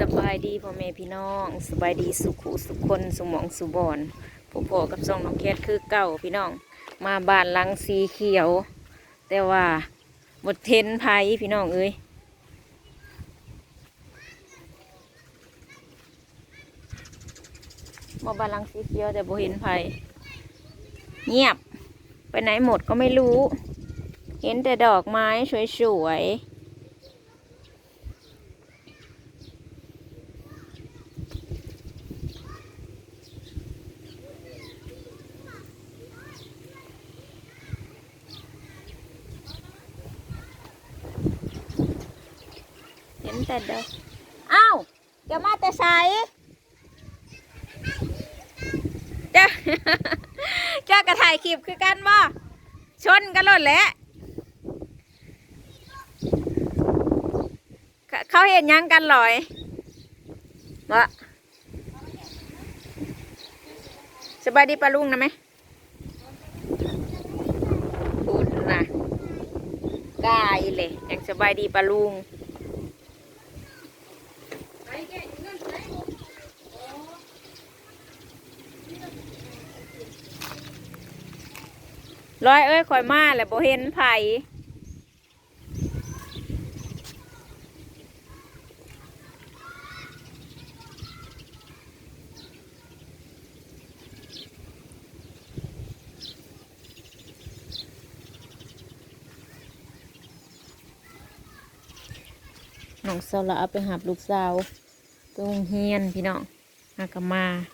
สบายดีพ่อแม่พี่น้องสบายดีสุขุสุขคนสมองสุบอนพ่อพ่อกับซองน้องแคทคือเก่าพี่น้อง มาบ้านหลังสีเขียว แต่ว่าบดเทนไผ่พี่น้องเอ้ยมาบ้านหลังสีเขียวแต่บ่เห็นไผ่เงียบไปไหนหมดก็ไม่รู้ เห็นแต่ดอกไม้สวยๆ แต่เดอกอ้าวจะมาแต่ใสจะจะกระถ่ายคลิปคือกันบ่ชนกันหลดแหล้วเขาเห็นยังกันหรอยบ่สบายดีปะลุงนะไหมพูดนะกายเลยยังสบายดีปะลุง ร้อยเอ้ยคอยมาแหละบ่เห็นไผน้องสาวละไปหับลูกสาวไปโรงเฮียนพี่น้องมากมาเอา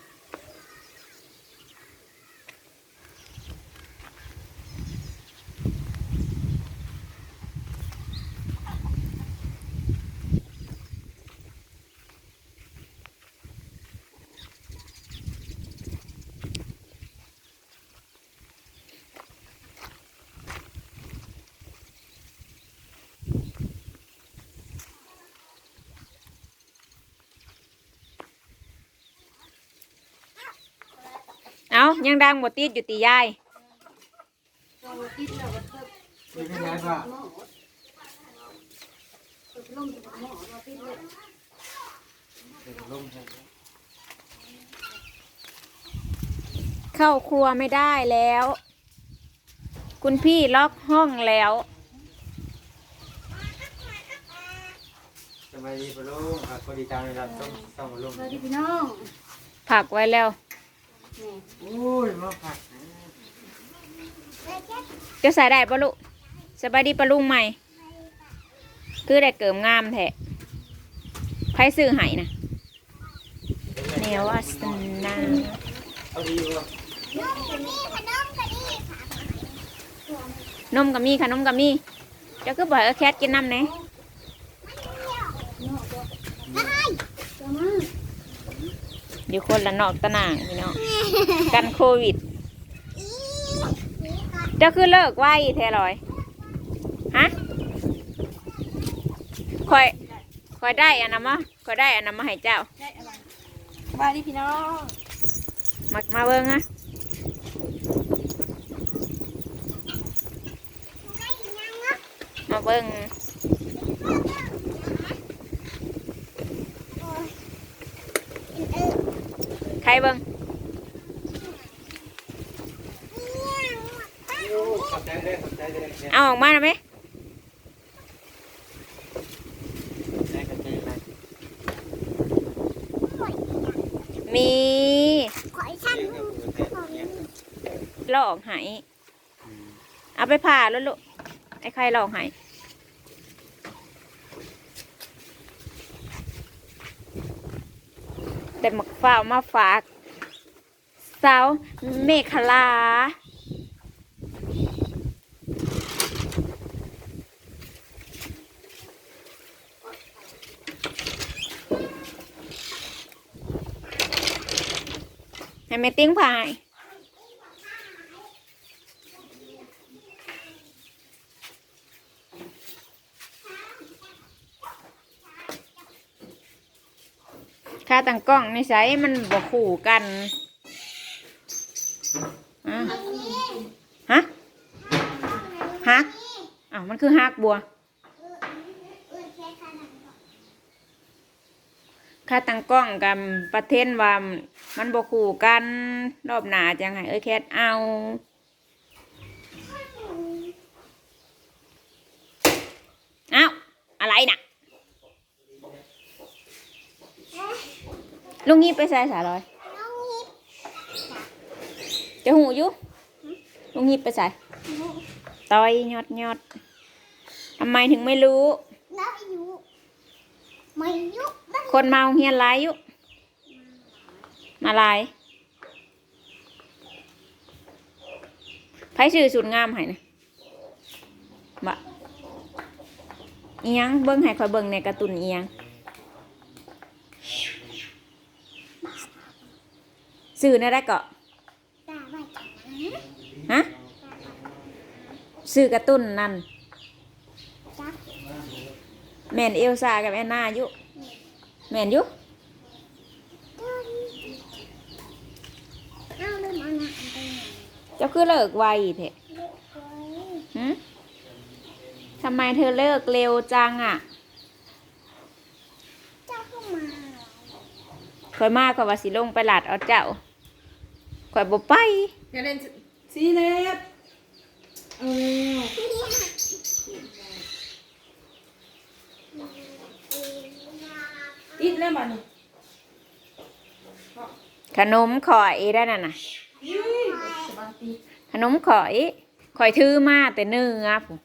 ยังดังบ่ติดอยู่ตียายเป็นยังไงบ้างเข้าครัวไม่ได้แล้ว คุณพี่ล็อกห้องแล้วสบายดีปะลุงครับพอดีตามเวลาต้องต้องมาลุงสวัสดีพี่น้องผักไว้แล้ว โอ้ยมาผักจะใส่ได้ปะลุสบายดีปะลุงใหม่ คือได้เกิมงามแท้ใครซื้อให้นะเนวาสนาเอาดีบ่นมกับมีขนมกับมีจะคือบ่อยเอาแคทกินน้ำเน่จะมา อยู่คนละนอกตะนางพี่น้องกันโควิด เจะคือเลิกไว้แท้ลอยฮะคอยคอยได้อันนั้นมาคอยได้อันนั้นมาให้เจ้าได้อะไรสวัสดีพี่น้องมามาเบิ้งอะมาเบิ้ง ใครเบิ้งเอาออกมาหน่อยไหมมีหลอกหายเอาไปผ่าแล้วลูกไอ้ใครหลอกหาย แต่หมักฝ้าวมาฝากสาวเมฆลาให้แม่ติ้งพาย ค่าตั้งกล้องในใสมันบ่คู่กันฮะฮักอ้าวมันคือฮักบัวค่าตั้งกล้องกับประเทศว่ามันบ่คู่กัน รอบหนาจังไห้เอ้ยแคทเอาเอ้าอะไรน่ะ ลุงยิบไปใส่สาลอยน้องยิบจะหูอยู่ลุงยิบไปใส่ต่อยยอดยอดทำไมถึงไม่รู้ น้องอยู่ไม่ยุบบ้างคนเมาเฮียนหลายอยู่มาหลายไผชื่อสุดงามให้นะบะอีหยังเบิ่งให้คอยเบิ่งในการ์ตูนอีหยัง สื่อในได้เกาะตาไว้จังนะฮะสื่อการ์ตูนนั่นจับแม่นเอลซ่ากับแอนนาอยู่แม่นอยู่ต้นเอาเริ่มเอาหน้าอันไปไหนเจ้าคือเลิกไวเถอะเลือกไว้หืมทำไมเธอเลิกเร็วจังอะเจ้าเข้ามาคอยมากกว่าสิลงไปหลาดเอาเจ้า คอยบ่ไปอย่าเล่นซีเล็บเอาอิดแล้วมันขนมข่อยได้น่ะนะขนมข่อยข่อยถือมาแต่เนื้อผู้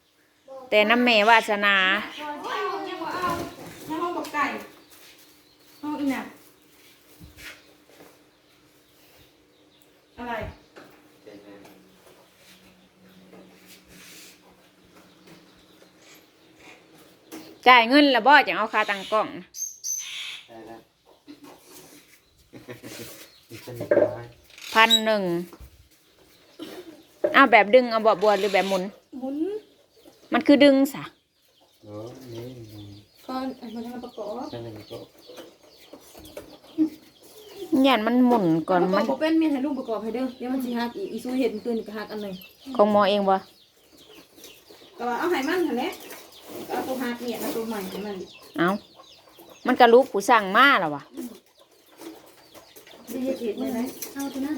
แต่น้ำแม่วาสนา ยังว่าเอาในห้องบอกไก่ห้องอีน่ะอะไร จ่ายเงินแล้วบ่จังเอาค่าตังกล้องนะได้แล้วนี่เป็นเรียบร้อยพันหนึ่งเอาแบบดึงเอาบ่บัวหรือแบบหมุน หมุนมันคือดึงสะโอ้นี่นี่ก่อนอันมันจะประกอบใช่ไหมก็ย่านมันหมุนก่อนประกมัอนบบ่เป็นเมียให้ลุงประกอบให้เด้อเดี๋ยวมันสิหักอีกอีสู้เห็นตัวนี้ก็หักอันหนึงของหมอเองบ่ก็ว่าเอาให้มันหั่นแหละก็ เอาตัวหักเนี่ยเอาตัวใหม่ให้มันเอามันกระลุกผู้สั่งมาแล้ววะสิเฮ็ดเฮ็ดได้ไหมเอาตัวนั้น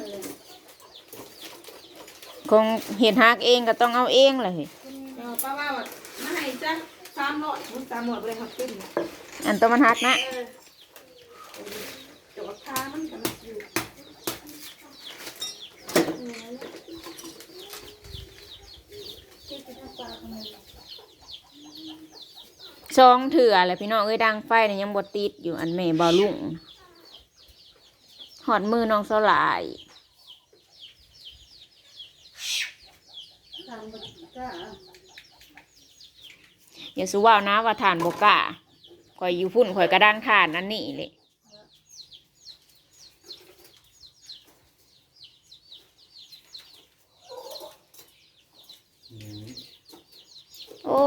คงเห็นฮักเองก็ต้องเอาเองเลยก็ป้าว่าว่ามาให้จัก300มุน300บ่ได้หักขึ้นอันตัวมันฮักนะเออเดี๋ยวขามันก็มันอยู่ ซองเถื่อแหละพี่น้องเอ้ยดังไฟเนี่ยยังบดติดอยู่อันเมย์บอลุ่งหอดมือน้องสลายอย่าสู้ว่าวนะว่าฐานบกกะข่อยอยู่พุ่นข่อยกระด้างฐานนั่นนี่เลย โอ้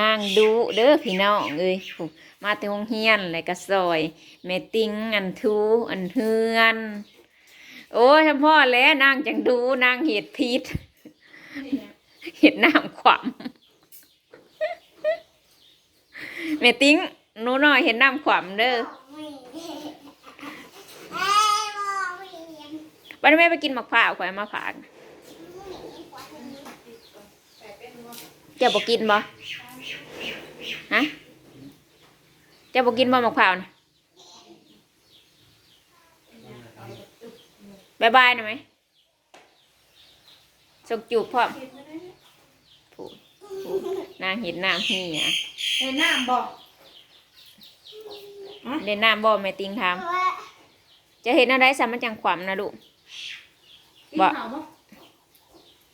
นางดูเด้อพี่น้องเอ้ยผู้มาแต่โรงเฮียนเลยก็ซอยแม่ติงอันทูอันเฮือน โอ้ยเฉพาะแล้วนางจังดูนางเห็ดพิษเห็ดน้ำขวามแม่ติ้งหนูน้อยเห็นน้ำขวามเด้อไม่เอ้ยมองไม่เห็นบ้านแม่ไปกินมะพร้าวข่อยเอามาฝาก เจ้าบอกกินบ่ฮะเจ้าบอกกินบ่มะพร้าวนะบายบายหน่อยไหมสกจูบพร้อมผูดผูดนางเห็นน้ำเหี่ยเห็นน้ำบอกเล่นน้ำบ่แม่ติงถามเพราะว่าจะเห็นอะไรสามันจังขวามนะลูกกินบ่ข้าวบ่